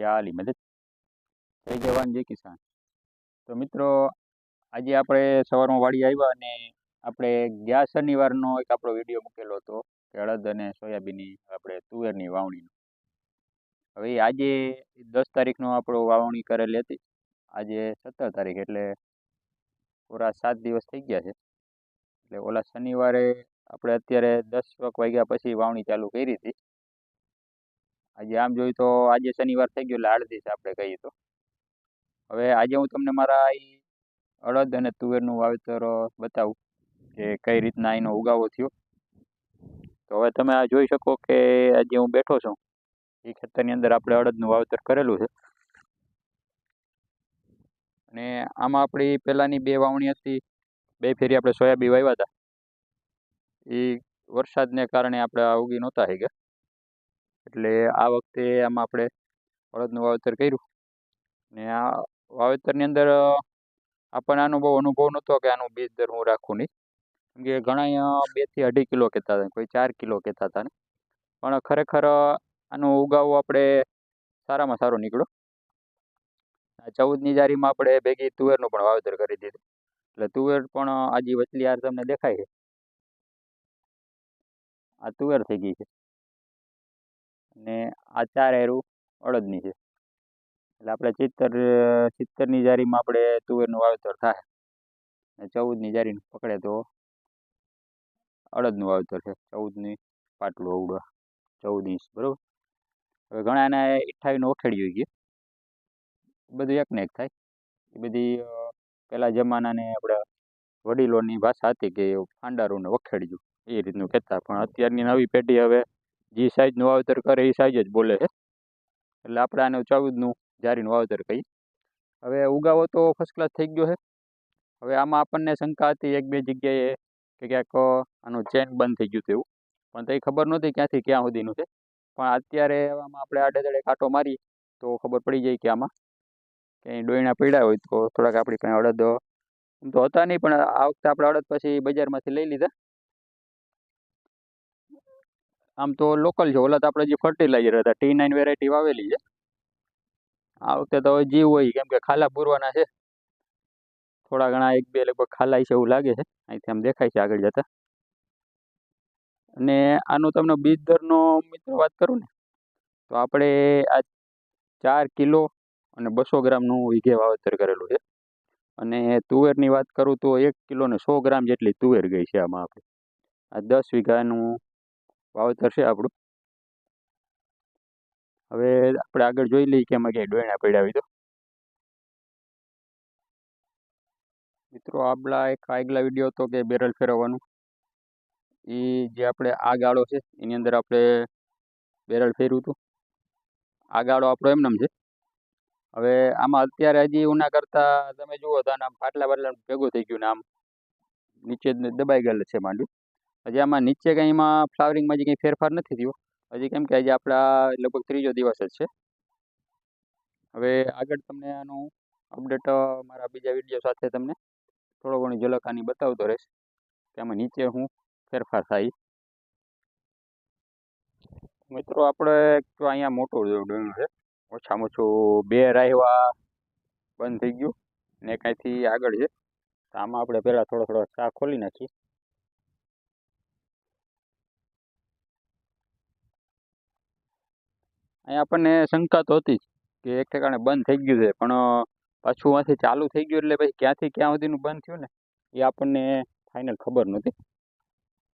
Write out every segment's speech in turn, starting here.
યાલી મદદ જય જવાન જય કિસાન. તો મિત્રો, આજે આપણે સવારમાં વાડી આવ્યા અને આપણે ગયા શનિવારનો એક આપણો વીડિયો મૂકેલો હતો, કે અડદ અને સોયાબીનની, આપણે તુવેરની વાવણીનો. હવે આજે દસ તારીખનો આપણો વાવણી કરેલી હતી. આજે સત્તર તારીખ એટલે પૂરા સાત દિવસ થઈ ગયા છે. એટલે ઓલા શનિવારે આપણે અત્યારે દસ વાગ વાગ્યા પછી વાવણી ચાલુ કરી હતી. આજે આમ જોયું તો આજે શનિવાર થઈ ગયો એટલે આઠ આપણે કહીએ તો. હવે આજે હું તમને મારા અડદ અને તુવેરનું વાવેતર બતાવું કે કઈ રીતના એનો ઉગાવો થયો. તો હવે તમે આ જોઈ શકો કે આજે હું બેઠો છું. એ ખેતરની અંદર આપણે અડદનું વાવેતર કરેલું છે. અને આમાં આપણી પહેલાંની બે વાવણી હતી. બે ફેરી આપણે સોયાબીન વાવ્યા હતા. એ વરસાદને કારણે આપણે ઉગી નહોતા થઈ ગયા. એટલે આ વખતે આમાં આપણે અડદનું વાવેતર કર્યું. ને આ વાવેતરની અંદર આપણને આનો બહુ અનુભવ નહોતો કે આનું બીજ દર હું રાખું નહીં. કેમ કે ઘણા બેથી અઢી કિલો કહેતા હતા, કોઈ ચાર કિલો કહેતા હતા ને. પણ ખરેખર આનો ઉગાવો આપણે સારામાં સારો નીકળ્યો. ચૌદની જારીમાં આપણે ભેગી તુવેરનું પણ વાવેતર કરી દીધું. એટલે તુવેર પણ આજી વચલી યાર તમને દેખાય છે. આ તુવેર થઈ ગઈ છે. અને આ ચાર એરું અડદની છે. એટલે આપણે ચિત્તર, ચિત્તરની જારીમાં આપણે તુવેરનું વાવેતર થાય. અને ચૌદની જારીને પકડે તો અડદનું વાવેતર છે. ચૌદની પાટલું અવડો ચૌદ ઇંચ, બરાબર? હવે ઘણા એને અઠ્ઠાવીસનું ઓખેડી હોય ગયું બધું એકને એક થાય. એ બધી પહેલાં જમાનાને આપણે વડીલોની ભાષા હતી કે ફાંડારોને વખેડ્યું એ રીતનું કહેતા પણ અત્યારની નવી પેઢી હવે જે સાઈઝનું વાવેતર કરે એ સાઈઝ જ બોલે છે. એટલે આપણે આને ચૌદનું જારીનું વાવેતર કહીએ. હવે ઉગાવો તો ફર્સ્ટ ક્લાસ થઈ ગયો છે. હવે આમાં આપણને શંકા હતી એક બે જગ્યાએ કે ક્યાંક આનું ચેન બંધ થઈ ગયું હતું એવું. પણ તો ખબર નહોતી ક્યાંથી ક્યાં સુધીનું છે. પણ અત્યારે આમાં આપણે આડે કાંટો મારી તો ખબર પડી જાય કે આમાં ક્યાંય ડોયણા પડ્યા હોય તો થોડાક આપણી પાસે અડદ તો હતા નહીં પણ આ વખતે આપણે અડદ પછી બજારમાંથી લઈ લીધા. આમ તો લોકલ છે. ઓલા તો આપણે જે ફર્ટિલાઇઝર હતા ટી નાઇન વેરાયટી વાવેલી છે. આ વખતે તો હવે જીવ હોય કેમ કે ખાલા પૂરવાના છે. થોડા ઘણા એક બે લગભગ ખાલાય છે એવું લાગે છે. અહીંથી આમ દેખાય છે આગળ જતા. અને આનો તમને બીજ દરનો મિત્રો વાત કરું ને, તો આપણે આ ચાર કિલો અને બસો ગ્રામનું વીઘે વાવેતર કરેલું છે. અને તુવેરની વાત કરું તો એક કિલો ને સો ગ્રામ જેટલી તુવેર ગઈ છે આમાં આપણે. આ દસ વીઘાનું વાવેતર છે આપણું. હવે આપણે આગળ જોઈ લઈએ કે એમાં ક્યાંય ડોયણા પડ્યા હોય તો. મિત્રો, આપણા એક આગલા વીડિયો હતો કે બેરલ ફેરવવાનું. એ જે આપણે આ ગાળો છે, એની અંદર આપણે બેરલ ફેરવ્યું હતું. આ ગાળો આપણો એમનેમ છે. હવે આમાં અત્યારે હજી ઉના કરતાં તમે જુઓ તો આમ પાટલા બાટલા ભેગું થઈ ગયું ને આમ. નીચે દબાઈ ગયેલું છે માંડવી. હજી આમાં નીચે કંઈ એમાં ફ્લાવરિંગમાં હજી કંઈ ફેરફાર નથી થયો. હજી કેમ કે હજી આપણા લગભગ ત્રીજો દિવસ જ છે. હવે આગળ તમને આનું અપડેટ મારા બીજા વીડિયો સાથે તમને થોડો ઘણી ઝલક આની બતાવતો રહીશ કે આમાં નીચે હું ફેરફાર થાય. મિત્રો, આપણે તો અહીંયા મોટું ડોયણું છે. ઓછામાં ઓછું બે રાહવા બંધ થઈ ગયું ને કાંઈથી આગળ છે. આમાં આપણે પહેલાં થોડો થોડો ચા ખોલી નાખીએ. અહીંયા આપણને શંકા તો હતી જ કે એક ઠેકાણે બંધ થઈ ગયું છે, પણ પાછું આથી ચાલુ થઈ ગયું એટલે પછી ક્યાંથી ક્યાં સુધીનું બંધ થયું ને, એ આપણને ફાઇનલ ખબર નહોતી.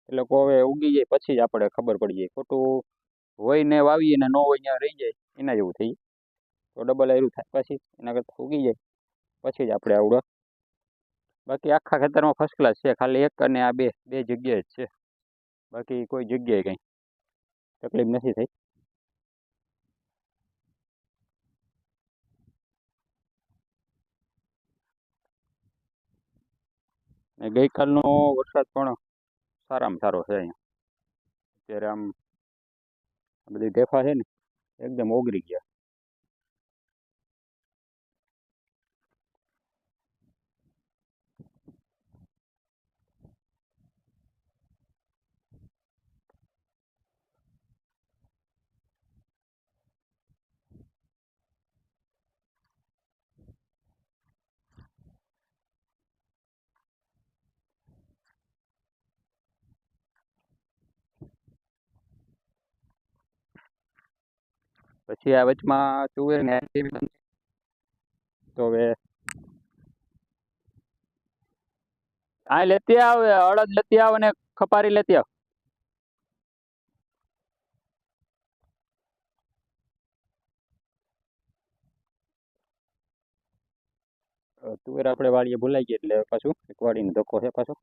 એટલે કહો હવે ઉગી જાય પછી જ આપણે ખબર પડી જાય. ખોટું હોય ને વાવીએ ને ન હોય ત્યાં રહી જાય, એના જેવું થઈ તો ડબલ આયરું થાય પછી, એના કરતાં ઉગી જાય. પછી જ આપણે આવડે. બાકી આખા ખેતરમાં ફર્સ્ટ ક્લાસ છે, ખાલી એક અને આ બે બે જગ્યાએ જ છે. બાકી કોઈ જગ્યાએ કંઈ તકલીફ નથી થઈ. ગઈકાલનો વરસાદ પણ સારામાં સારો છે અહીંયા. અત્યારે આમ બધી ઢેફા છે ને, એકદમ ઓગળી ગયા. પછી આ વચમાં તુવેર ને તો હવે આ લેતી આવે, અડદ લેતી આવ અને ખપારી લેતી આવ. તુવેર આપણે વાળીએ ભૂલાઈ ગઈ એટલે પાછું એક વાળીને ધક્કો છે પાછો.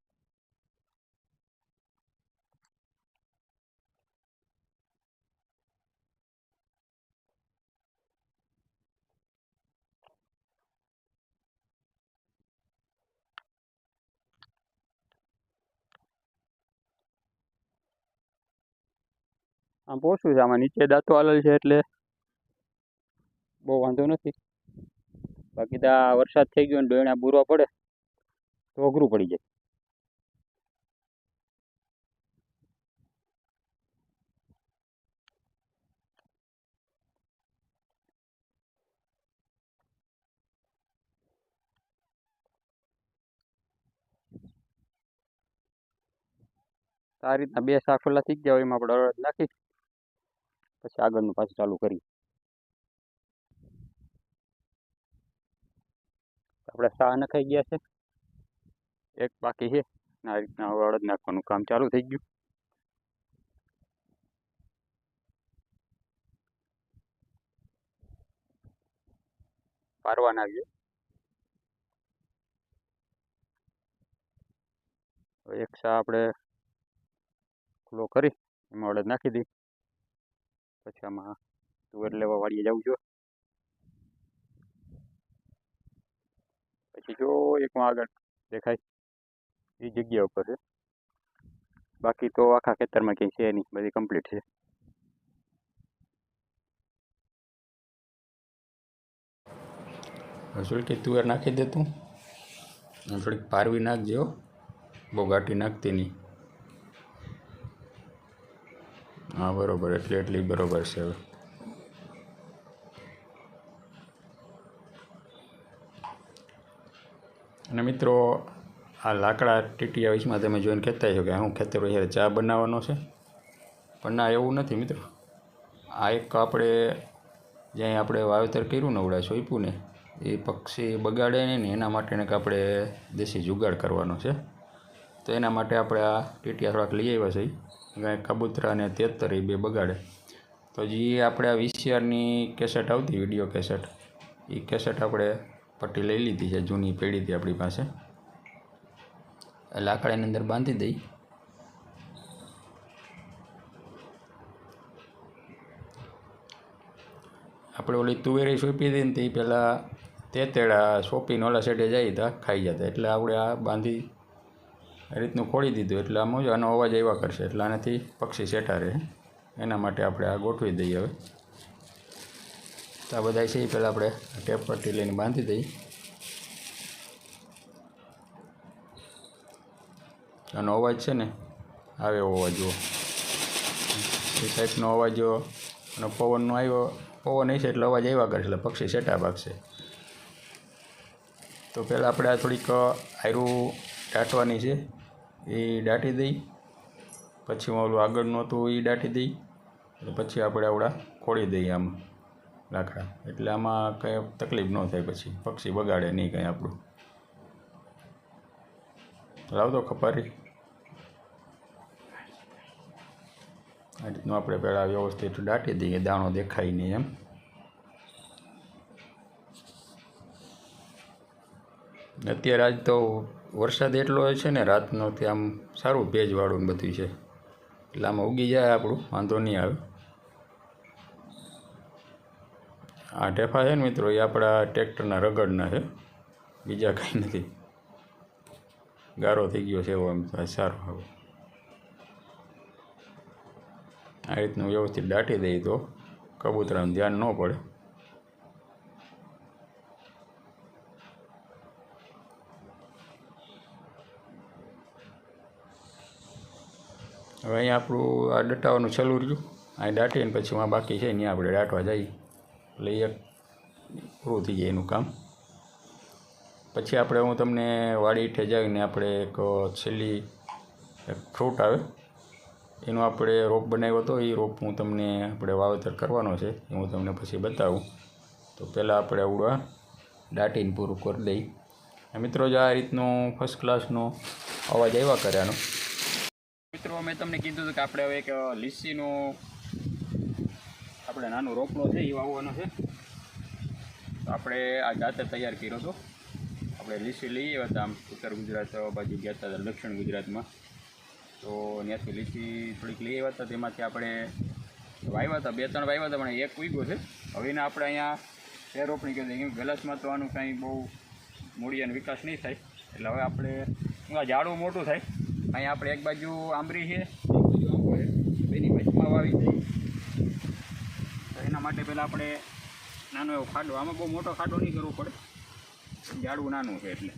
આમ પોસું છે, આમાં નીચે દાંતો આલેલ છે એટલે બહુ વાંધો નથી. બાકી તો વરસાદ થઈ ગયો ને ડોયણા બૂરવા પડે, તો અઘરું પડી જાય. આ રીતના બે સાફલા થઈ ગયા હોય, એમાં આપણે અડદ નાખી. પછી આગળનું પાછું ચાલુ કરી આપણે સા નખાઈ ગયા છે? એક બાકી છે. આ રીતના હવે અડદ નાખવાનું કામ ચાલુ થઈ ગયું. પારવાના આવીએ એક સા આપણે ખુલ્લો કરી, એમાં અડદ નાખી દઈ પછી આમાં તુવેર લેવા વાળીએ જવું જોઈએ પછી જો એકમાં આગળ દેખાય. એ જગ્યા ઉપર છે. બાકી તો આખા ખેતરમાં કંઈ છે નહીં. બધી કમ્પ્લીટ છે. થોડીક તુવેર નાખી દે તું. થોડીક પારવી નાખજો બહુ ઘાટી નાખતી નહીં. હા, બરોબર. એટલી એટલી બરોબર છે હવે. અને મિત્રો, આ લાકડા ટીટી વિશમાં તમે જોઈને કહેતા છો કે હું ખેતર છે ચા બનાવવાનો છે? પણ ના, એવું નથી મિત્રો. આ એક આપણે જ્યાં આપણે વાવેતર કર્યું નવડા સોંપ્યું એ પક્ષી બગાડે નહીં ને, એના માટેને કે આપણે દેશી જુગાડ કરવાનો છે. તો એના માટે આપણે આ ટીટિયા થોડાક લઈ આવ્યા છે. કાંઈ કબૂતરા અને તેતર એ બે બગાડે. તો જે આપણે આ વીસીઆરની કેસેટ આવતી, વીડિયો કેસેટ, એ કેસેટ આપણે પટ્ટી લઈ લીધી છે, જૂની પેઢી હતી આપણી પાસે. લાકડાની અંદર બાંધી દઈ. આપણે ઓલી તુવેરી સોંપી હતી ને તે પહેલાં તેતેડા સોંપીને ઓલા સાઈડે જાય તા, ખાઈ જતા. એટલે આપણે આ બાંધી આ રીતનું ખોળી દીધું. એટલે આમ આનો અવાજ આવ્યા કરશે. એટલે આનાથી પક્ષી સેટા રહે. એના માટે આપણે આ ગોઠવી દઈએ હવે. તો આ બધા છે એ પહેલાં આપણે ટેપ પટ્ટી લઈને બાંધી દઈએ. આનો અવાજ છે ને, આવે એવો અવાજ, જુઓ. એ ટાઈપનો અવાજ અને પવનનો આવ્યો. પવન હશે એટલે અવાજ આવ્યા કરશે. એટલે પક્ષી સેટા ભાગશે. તો પહેલાં આપણે આ થોડીક આયરું દાટવાની છે. એ દાટી દઈ. પછી ઓલું આગળનું હતું એ દાટી દઈ. એટલે પછી આપણે આવડા ખોળી દઈએ આમ લાકડા. એટલે આમાં કંઈ તકલીફ ન થાય પછી. પક્ષી બગાડે નહીં કંઈ આપણું. લાવતો ખપારી. આ રીતનું આપણે પહેલાં વ્યવસ્થિત દાટી દઈએ, દાણો દેખાય નહીં એમ. અત્યારે આજ તો વરસાદ એટલો હોય છે ને, રાતનો તે આમ સારું ભેજવાળું બધું છે. એટલે આમાં ઉગી જાય આપણું, વાંધો નહીં આવે. આ ઢેફા છે ને મિત્રો, એ આપણા ટ્રેક્ટરના રગડના છે. બીજા કંઈ નથી. ગારો થઈ ગયો છે એવો એમ સારો હવે આ રીતનું વ્યવસ્થિત દાટી દઈએ તો. કબૂતરાનું ધ્યાન ન પડે. હવે અહીંયા આપણું આ ડટાવાનું છેલ્લું રહ્યું અહીં દાટીને પછી એમાં બાકી છે. ત્યાં આપણે દાટવા જઈએ. એટલે એક પૂરું થઈ જાય એનું કામ. પછી આપણે હું તમને વાડી ઠે જઈને આપણે એક છેલ્લી એક ફ્રૂટ આવે. એનો આપણે રોપ બનાવ્યો હતો. એ રોપ હું તમને આપણે વાવેતર કરવાનો છે. એ હું તમને પછી બતાવું. તો પહેલાં આપણે આવડું આ દાટીને પૂરું કરી દઈ મિત્રો જ આ રીતનો ફર્સ્ટ ક્લાસનો અવાજ આવ્યા કરે આનો મિત્રો, મેં તમને કીધું હતું કે આપણે હવે એક લીસીનો આપણે નાનો રોપડો છે એ વાવવાનો છે. તો આપણે આ જાતે તૈયાર કર્યો હતો. આપણે લીસી લઈ આવ્યા હતા આમ ઉત્તર ગુજરાત બાજુ ગયા હતા દક્ષિણ ગુજરાતમાં. તો ત્યાંથી લીસી થોડીક લઈ આવ્યા હતા, તેમાંથી આપણે વાવ્યા હતા, બે ત્રણ વાવ્યા હતા, પણ એક ઉગ્યો છે. હવે એને આપણે અહીંયા બે રોપણી કરી દઈએ કેમ ગલાસમાં તો આનું કાંઈ બહુ મૂળિયાનો વિકાસ નહીં થાય. એટલે હવે આપણે આ ઝાડું મોટું થાય. અહીંયા આપણે એક બાજુ આંબરી છે બેની વચમાં વાવી તો એના માટે પહેલાં આપણે નાનો એવો ખાડો, આમાં બહુ મોટો ખાડો નહીં કરવો પડે. ઝાડવું નાનું છે એટલે.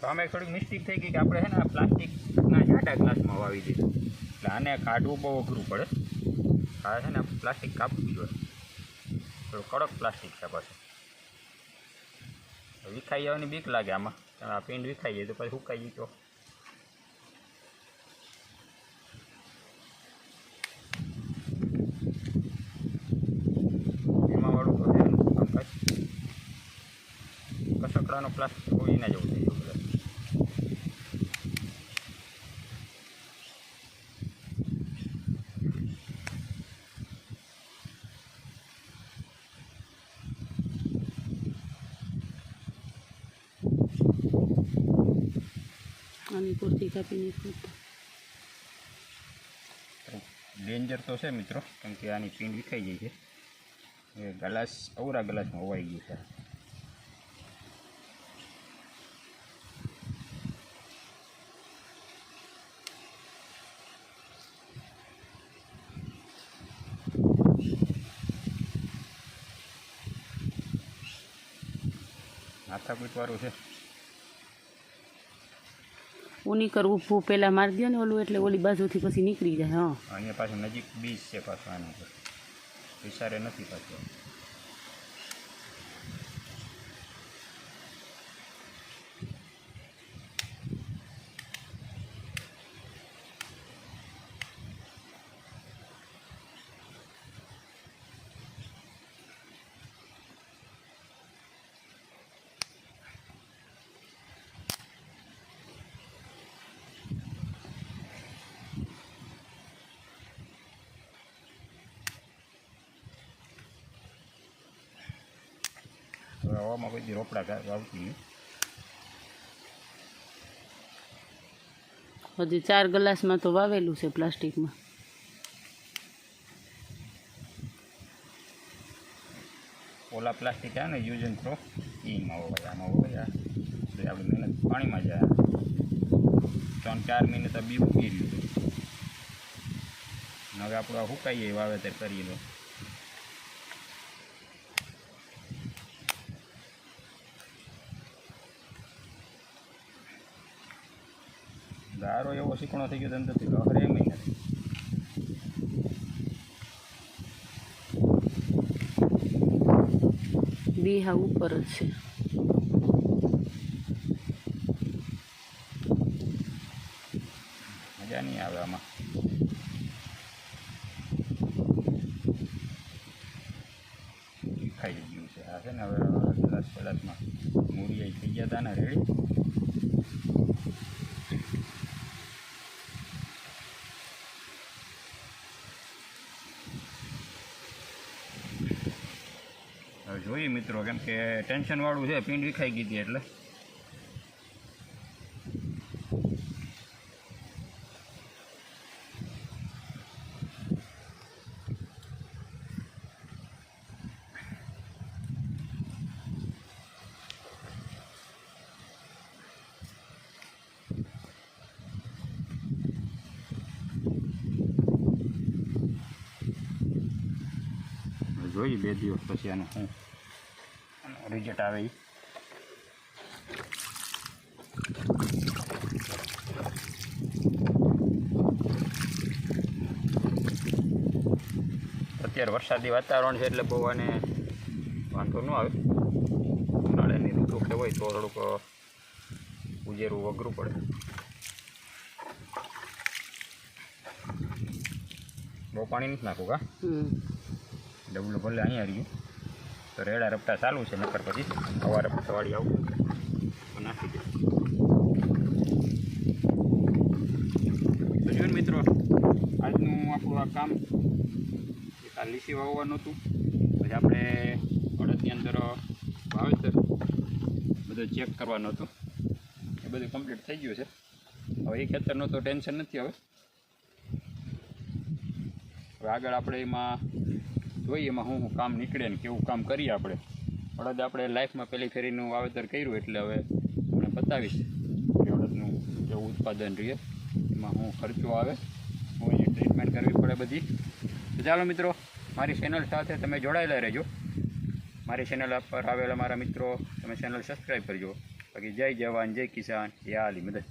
તો આમાં થોડીક મિસ્ટેક થઈ ગઈ કે આપણે છે ને પ્લાસ્ટિકના જાડા ગ્લાસમાં વાવી દીધું. એટલે આને કાઢવું બહુ અઘરું પડે. આ છે ને પ્લાસ્ટિક કાપવું જોઈએ. થોડું કડક પ્લાસ્ટિક છે પાછું. વિખાઈ જવાની બીક લાગે આમાં. આ પેન્ટ વિખાઈ જાય તો પછી સુકાઈ જાય તો. એમાં વાળું કસકડાનો પ્લાસ્ટિક હોય એના જેવું થઈ ગયું બધા આની પૂરતી કાપીને ડેન્જર તો છે મિત્રો, કેમ કે આની પીંડ વિખાઈ જાય છે. એ ગ્લાસ અવરા ગ્લાસમાં હોવાઈ ગયું છે. માથાકૂટવાળું છે. ઊની કરવું ઊભું પહેલાં મારી દો ને ઓલું એટલે ઓલી બાજુથી પછી નીકળી જાય, હા. અહીંયા પાછું નજીક બીચ છે પાછું આનું વિચારે નથી પાછું. હવામાં કોઈ દી રોપડા વાવતી નહીં. હજી ચાર ગ્લાસમાં તો વાવેલું છે પ્લાસ્ટિકમાં. ઓલા પ્લાસ્ટિક આ ને યુઝ એન્ડ થ્રો એમાં હોવાય આમાં હોવાય તો આપણે મહેનત પાણીમાં જાય. ત્રણ ચાર મહિને તો બી ઉગી રહ્યું હવે આપણું આ સુકાઈએ વાવેતર કરીએ તો. ગારો એવો શીકણો થઈ ગયો તો અંદરથી લહરે એમ નથી બી હા ઉપર જ છે. મજા નહીં આવે આમાં. ખાઈ ગયું છે આ છે ને હવે ગ્લાસ ગ્લાસમાં આવી થઈ ગયા હતા ને રેડી હવે જોઈએ મિત્રો કેમ કે ટેન્શનવાળું છે પીંડ વિખાઈ ગઈ હતી એટલે. જોઈએ બે દિવસ પછી આનું. રિઝલ્ટ આવે એ અત્યારે વરસાદી વાતાવરણ છે એટલે બહુ આને વાંધો ન આવે. ઉનાળાની ઋતુ કે હોય તો થોડુંક ઉજેરવું અઘરું પડે. બહુ પાણી નથી નાખું કા? હમ. ડબલું ભલે અહીંયા રહ્યું તો રેડા રપટા ચાલુ છે, નકર પછી સવારે સવારી આવું નાખી દે. તો જો ને મિત્રો, આજનું આપણું આ કામ આ લીસી વાવવાનું હતું. પછી આપણે અડદની અંદર વાવેતર, બધું ચેક કરવાનું હતું. એ બધું કમ્પ્લીટ થઈ ગયું છે. હવે એ ખેતરનું તો ટેન્શન નથી હવે. હવે આગળ આપણે એમાં જોઈએ એમાં શું શું કામ નીકળે ને કેવું કામ કરીએ આપણે. અડદ આપણે લાઈફમાં પહેલી ફેરીનું વાવેતર કર્યું એટલે હવે તમને બતાવીશ કે અડદનું કેવું ઉત્પાદન રહે. એમાં શું ખર્ચો આવે. હું ટ્રીટમેન્ટ કરવી પડે બધી. ચાલો મિત્રો, મારી ચેનલ સાથે તમે જોડાયેલા રહેજો. મારી ચેનલ પર આવેલા મારા મિત્રો, તમે ચેનલ સબસ્ક્રાઈબ કરજો. બાકી જય જવાન, જય કિસાન. યા આલી મદદ.